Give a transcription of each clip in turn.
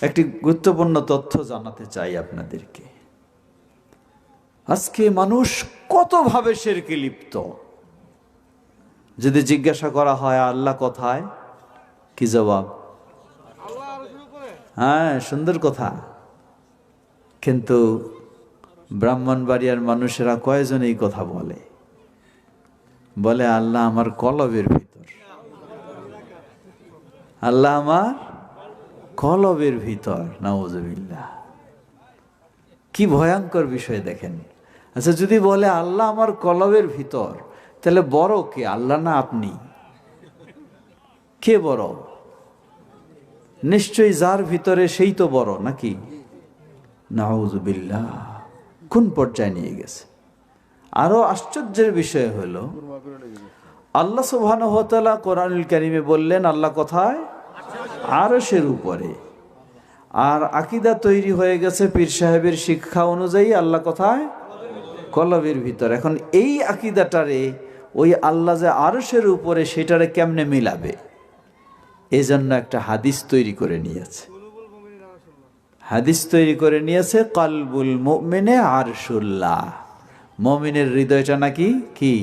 একটি গুরুত্বপূর্ণ তথ্য জানাতে চাই আপনাদেরকে। আজকে মানুষ কতভাবে শেরকে লিপ্ত? যদি জিজ্ঞাসা করা হয় আল্লাহ কথায়, কি জবাব? হ্যাঁ সুন্দর কথা। কিন্তু ব্রাহ্মণবাড়িয়ার মানুষেরা কয়জন এই কথা বলে? বলে, আল্লাহ আমার কলবের ভিতর। আল্লাহ আমার কলবের ভিতর, নাউজবিল্লাহ। কি ভয়ঙ্কর বিষয় দেখেন। আচ্ছা যদি বলে, আল্লাহ আমার কলবের ভিতর, তাহলে বড় কে? আল্লাহ না আপনি? কে বড়? নিশ্চয়ই যার ভিতরে সেই তো বড়, নাকি? নাউজবিল্লাহ। কোন পর্যায়ে নিয়ে গেছে? আরও আশ্চর্যের বিষয় হলো, আল্লাহ হতালা কোরআনুল কারিমে বললেন, আল্লাহ কোথায়? আরশের উপরে। আর আকিদা তৈরি হয়ে গেছে পীর সাহেবের শিক্ষা অনুযায়ী আল্লাহ কথায়? কলবের ভিতর। এখন এই আকিদাটারে, ওই আল্লাহ যে আরশের উপরে, সেটারে কেমনে মিলাবে? এই জন্য একটা হাদিস তৈরি করে নিয়েছে। হাদিস তৈরি করে নিয়েছে, কলবুল মুমিনে আরশুল্লাহ। মমিনের হৃদয়টা নাকি কি?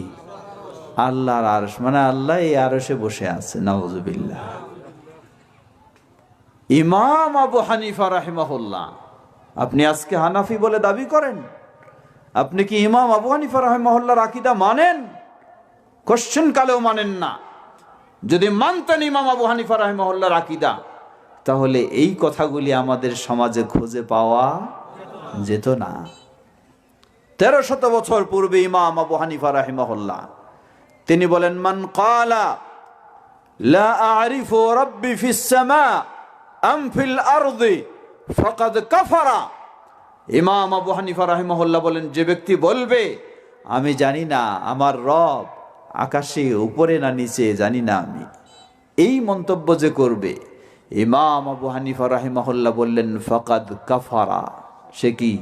আল্লাহর আরশ মানে আল্লাহ এই আরশে বসে আছে নওয়াজুবিল্লাহ ইমাম আবু হানিফা রাহিমাহুল্লাহ। আপনি আজকে হানাফি বলে দাবি করেন? আপনি কি ইমাম আবু হানিফা রাহিমাহুল্লাহর আকিদা মানেন? কোশ্চেন কালেও মানেন না। যদি মানতেন ইমাম আবু হানিফা রাহিমাহুল্লাহর আকিদা, তাহলে এই কথাগুলি আমাদের সমাজে খুঁজে পাওয়া যেত না। তেরো শত বছর পূর্বে ইমাম আবু হানিফা রাহিমাহুল্লাহ, তিনি বলেন, মান কালা লা আরিফু রব্বি ফিস সামা। আম ফিল আরদি ফাকাদ কাফারা ইমাম আবু হানিফা রাহিমাহুল্লাহ বলেন যে ব্যক্তি বলবে আমি জানি না আমার রব আকাশে উপরে না নিচে জানি না আমি এই মন্তব্য যে করবে ইমাম আবু হানিফা রাহিমাহুল্লাহ বললেন ফাকাদ কাফারা সে কি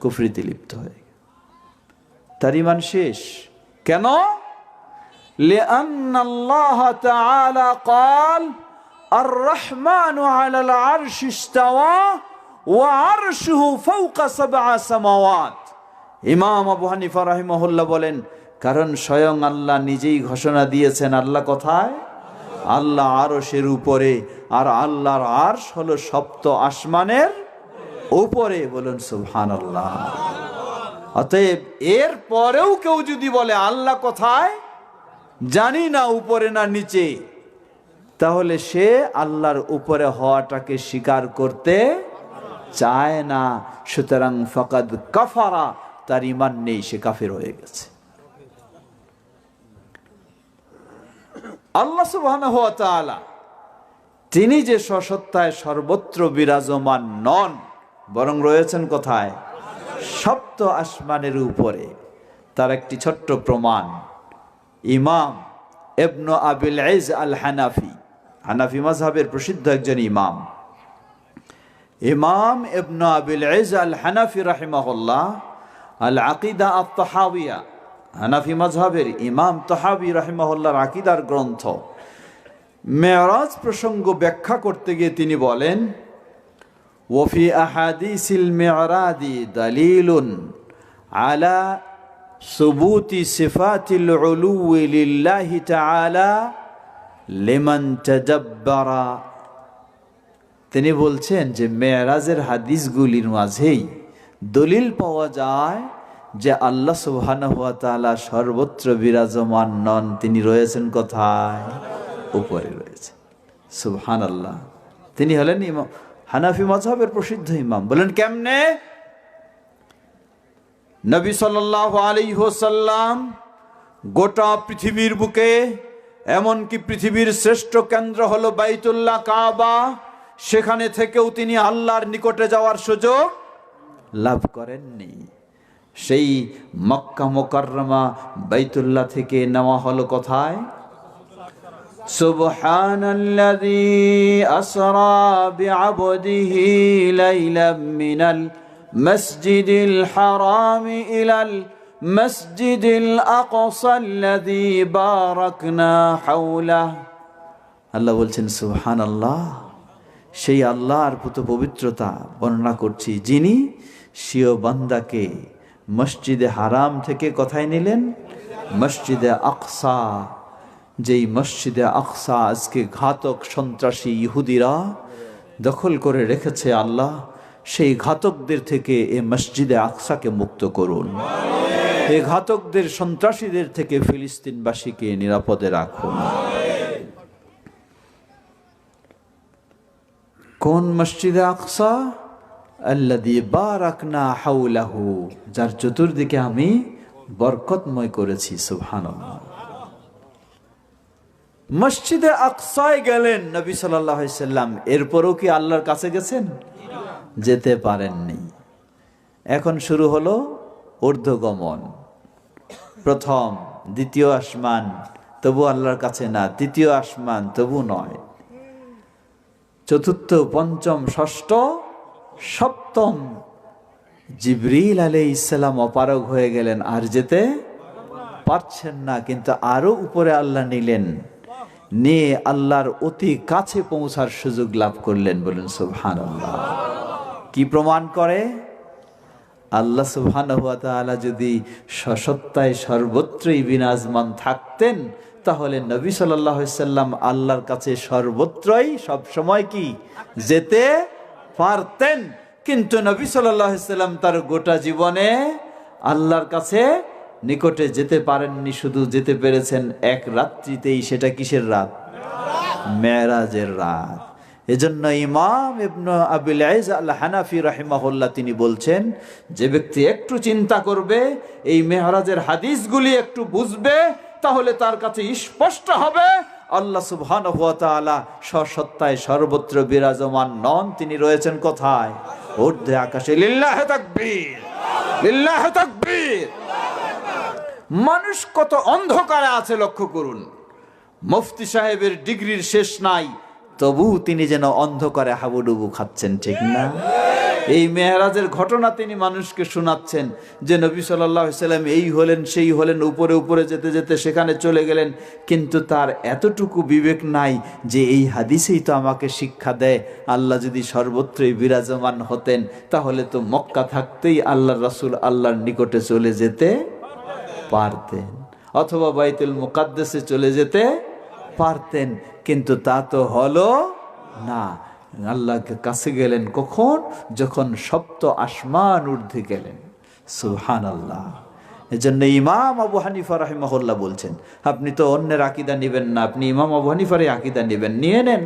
কুফরিতে লিপ্ত হয়ে গেল। তার ইমান শেষ কেন لأن الله আর রহমান আলাল আরশ ইস্তাওয়া ওয়া আরশুহু ফাওকা সাবআ সামাওয়াত ইমাম আবু হানিফা রাহিমাহুল্লাহ বলেন, কারণ স্বয়ং আল্লাহ নিজেই ঘোষণা দিয়েছেন আল্লাহ কথায়? আল্লাহ আরশের উপরে, আর আল্লাহর আরশ হলো সপ্ত আসমানের উপরে। বলেন সুবহান আল্লাহ অতএব এর পরেও কেউ যদি বলে, আল্লাহ কোথায়? জানি না উপরে না নিচে। তাহলে সে আল্লাহর উপরে হওয়াটাকে স্বীকার করতে চায় না। সুতরাং ফকাদ কাফারা, তার ইমান নেই, সে কাফের হয়ে গেছে। আল্লাহ তাআলা তিনি যে সসত্তায় সর্বত্র বিরাজমান নন, বরং রয়েছেন কোথায়? সপ্ত আসমানের উপরে। তার একটি ছোট্ট প্রমাণ, ইমাম এবন আবিল ইজ আল হানাফি হানাফি মাজহাবের প্রসিদ্ধ একজন ইমাম। ইমাম এবন আবিল ইজ আল হানাফি রাহিমাহুল্লাহ আল আকিদা আত তহাবিয়া হানাফি মাজহাবের ইমাম তহাবি রাহিমাহুল্লাহর আকিদার গ্রন্থ। মেয়রাজ প্রসঙ্গ ব্যাখ্যা করতে গিয়ে তিনি বলেন, ওফি আহাদিসিল মেয়রাদি দালিলুন আলা সুবুতি সিফাতিল উলুwi লিল্লাহি তাআলা লিমান তাদাব্বারা। তিনি বলছেন যে, মেয়েরাজের হাদিসগুলির মাঝেই দলিল পাওয়া যায় যে আল্লাহ সুবহানাহু ওয়া তাআলা সর্বত্র বিরাজমান নন। তিনি রয়েছেন কোথায়? উপরে রয়েছে। সুবহানাল্লাহ। তিনি হলেন ইমাম, হানাফি মজহাবের প্রসিদ্ধ ইমাম। বলেন, কেমনে? নবী সাল্লাহ আলী হোসাল্লাম গোটা পৃথিবীর বুকে এমনকি পৃথিবীর শ্রেষ্ঠ কেন্দ্র হলো বাইতুল্লাহ কাবা সেখানে থেকেও তিনি আল্লাহর নিকটে যাওয়ার সুযোগ লাভ করেননি সেই মক্কা মোকাররমা বাইতুল্লাহ থেকে নেওয়া হলো কোথায় سبحان الذي أسرى بعبده ليلا من المسجد الحرام إلى المسجد الأقصى الذي باركنا حوله আল্লাহ বলছেন সুবহান আল্লাহ সেই আল্লাহর পুত পবিত্রতা বর্ণনা করছি যিনি সিও বান্দাকে মসজিদে হারাম থেকে কথায় নিলেন মসজিদে আকসা যেই মসজিদে আকসা আজকে ঘাতক সন্ত্রাসী ইহুদিরা দখল করে রেখেছে আল্লাহ সেই ঘাতকদের থেকে এ মসজিদে আকসাকে মুক্ত করুন এ ঘাতকদের সন্ত্রাসীদের থেকে ফিলিস্তিনবাসীকে নিরাপদে রাখুন। কোন মসজিদে আকসা? আল্লাদি বারাকনা হাউলাহু যার চতুর্দিকে আমি বরকতময় করেছি, সুবহানাল্লাহ। মসজিদে আকসায় গেলেন নবী সাল্লাম, এরপরও কি আল্লাহর কাছে গেছেন? যেতে পারেননি। এখন শুরু হলো ঊর্ধ্বগমন। প্রথম, দ্বিতীয় আসমান, তবু আল্লাহর কাছে না, তৃতীয় আসমান, তবু নয়। চতুর্থ, পঞ্চম, ষষ্ঠ, সপ্তম, জিবরিল আলী ইসলাম অপারগ হয়ে গেলেন আর যেতে পারছেন না, কিন্তু আরও উপরে আল্লাহ নিলেন। নিয়ে আল্লাহর অতি কাছে পৌঁছার সুযোগ লাভ করলেন বলুন সুবহান কি প্রমাণ করে? আল্লাহ সুবহান যদি সসত্তায় সর্বত্রই বিরাজমান থাকতেন, তাহলে নবী সাল্লাম আল্লাহর কাছে সর্বত্রই সব সময় কি? যেতে পারতেন। কিন্তু নবী সাল্লাম তার গোটা জীবনে আল্লাহর কাছে নিকটে যেতে পারেননি, শুধু যেতে পেরেছেন এক রাত্রিতেই, সেটা কিসের রাত? মেরাজের রাত। এজন্য ইমাম ইবনু আবিল আইজ আল হানাফি রাহিমাহুল্লাহ তিনি বলছেন, যে ব্যক্তি একটু চিন্তা করবে, এই মেহরাজের হাদিসগুলি একটু বুঝবে, তাহলে তার কাছে স্পষ্ট হবে, আল্লাহ সুবহান সসত্তায় সর্বত্র বিরাজমান নন, তিনি রয়েছেন কোথায়? ঊর্ধ্বে আকাশে। লিল্লাহ তাকবীর! লিল্লাহ তাকবীর! মানুষ কত অন্ধকারে আছে লক্ষ্য করুন। মুফতি সাহেবের ডিগ্রির শেষ নাই তবু তিনি যেন অন্ধকারে হাবুডুবু খাচ্ছেন, ঠিক না? এই মেহরাজের ঘটনা তিনি মানুষকে শোনাচ্ছেন যে নবী সাল্লাম এই হলেন, সেই হলেন, উপরে উপরে যেতে যেতে সেখানে চলে গেলেন। কিন্তু তার এতটুকু বিবেক নাই যে এই হাদিসেই তো আমাকে শিক্ষা দেয়, আল্লাহ যদি সর্বত্রই বিরাজমান হতেন, তাহলে তো মক্কা থাকতেই আল্লাহ রাসুল আল্লাহর নিকটে চলে যেতে পারতেন। অথবা বাইতুল মুকাদ্দেসে চলে যেতে পারতেন। কিন্তু তা তো হলো না। আল্লাহকে কাছে গেলেন কখন? যখন সপ্ত আসমান ঊর্ধ্বে গেলেন। সুহান আল্লাহ এজন্য ইমাম আবু হানিফা রাহিমাহুল্লাহ বলছেন, আপনি তো অন্যের আকিদা নেবেন না, আপনি ইমাম আবু হানিফার আকিদা নেবেন, নিয়ে নেন।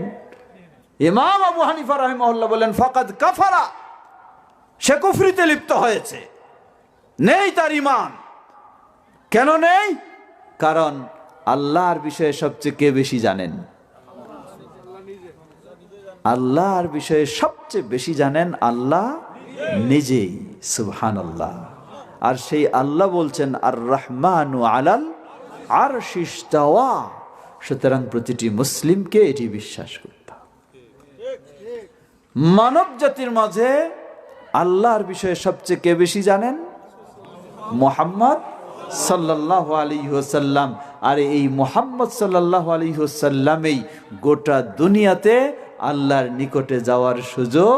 ইমাম আবু হানিফা রাহিমাহুল্লাহ বলেন ফাকাদ কাফারা, সে কুফরিতে লিপ্ত হয়েছে। নেই তার ইমান। কেন নেই? কারণ আল্লাহর বিষয়ে সবচেয়ে কে বেশি জানেন? আল্লাহর বিষয়ে সবচেয়ে বেশি জানেন আল্লাহ নিজেই সুবহান আল্লাহ আর সেই আল্লাহ বলছেন আর রহমানু আলাল আর শিস্তাওয়া সুতরাং প্রতিটি মুসলিমকে এটি বিশ্বাস করতে মানব জাতির মাঝে আল্লাহর বিষয়ে সবচেয়ে কে বেশি জানেন? মোহাম্মদ সাল্লাহ আলী হোসাল্লাম আর এই মোহাম্মদ সাল্লাহ আলী হোসাল্লামেই গোটা দুনিয়াতে আল্লাহর নিকটে যাওয়ার সুযোগ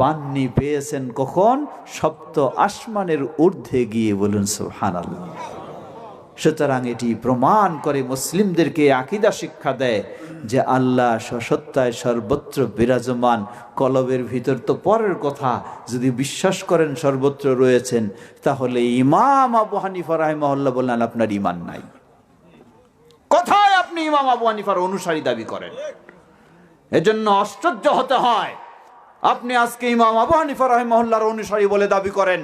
পাননি, পেয়েছেন কখন? সপ্ত আসমানের ঊর্ধ্বে গিয়ে বলুন সোহান আল্লাহ সুতরাং এটি প্রমাণ করে মুসলিমদেরকে আকিদা শিক্ষা দেয় যে আল্লাহ সসত্তায় সর্বত্র বিরাজমান। কলবের ভিতর তো পরের কথা, যদি বিশ্বাস করেন সর্বত্র রয়েছেন, তাহলে ইমাম আবু হানিফা রাহিমহল্লা বললেন, আপনার ইমান নাই। কোথায় আপনি ইমাম আবু হানিফার অনুসারী দাবি করেন। এজন্য আশ্চর্য হতে হয়। আপনি আজকে ইমাম আবু হানিফা রাহিমহল্লার অনুসারী বলে দাবি করেন।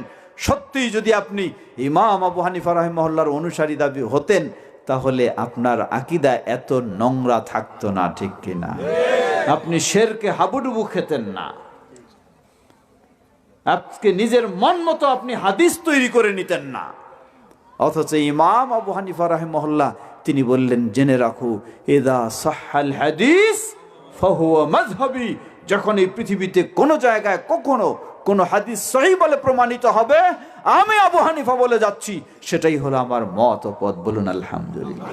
সত্যিই যদি আপনি ইমাম আবু হানিফা রাহিমহল্লার অনুসারী দাবি হতেন, তাহলে আপনার আকিদা এত নোংরা থাকতো না, ঠিক কিনা আপনি শেরকে হাবুডুবু খেতেন না। আজকে নিজের মন মতো আপনি হাদিস তৈরি করে নিতেন না। অথচ ইমাম আবু হানিফা রাহিমহল্লা তিনি বললেন, জেনে রাখো, এদা সাহাল হাদিস ফাহুয়া যখন এই পৃথিবীতে কোনো জায়গায় কখনো কোনো হাদিস সহি বলে প্রমাণিত হবে, আমি আবু হানিফা বলে যাচ্ছি, সেটাই হলো আমার মত পথ বলুন, আলহামদুলিল্লাহ।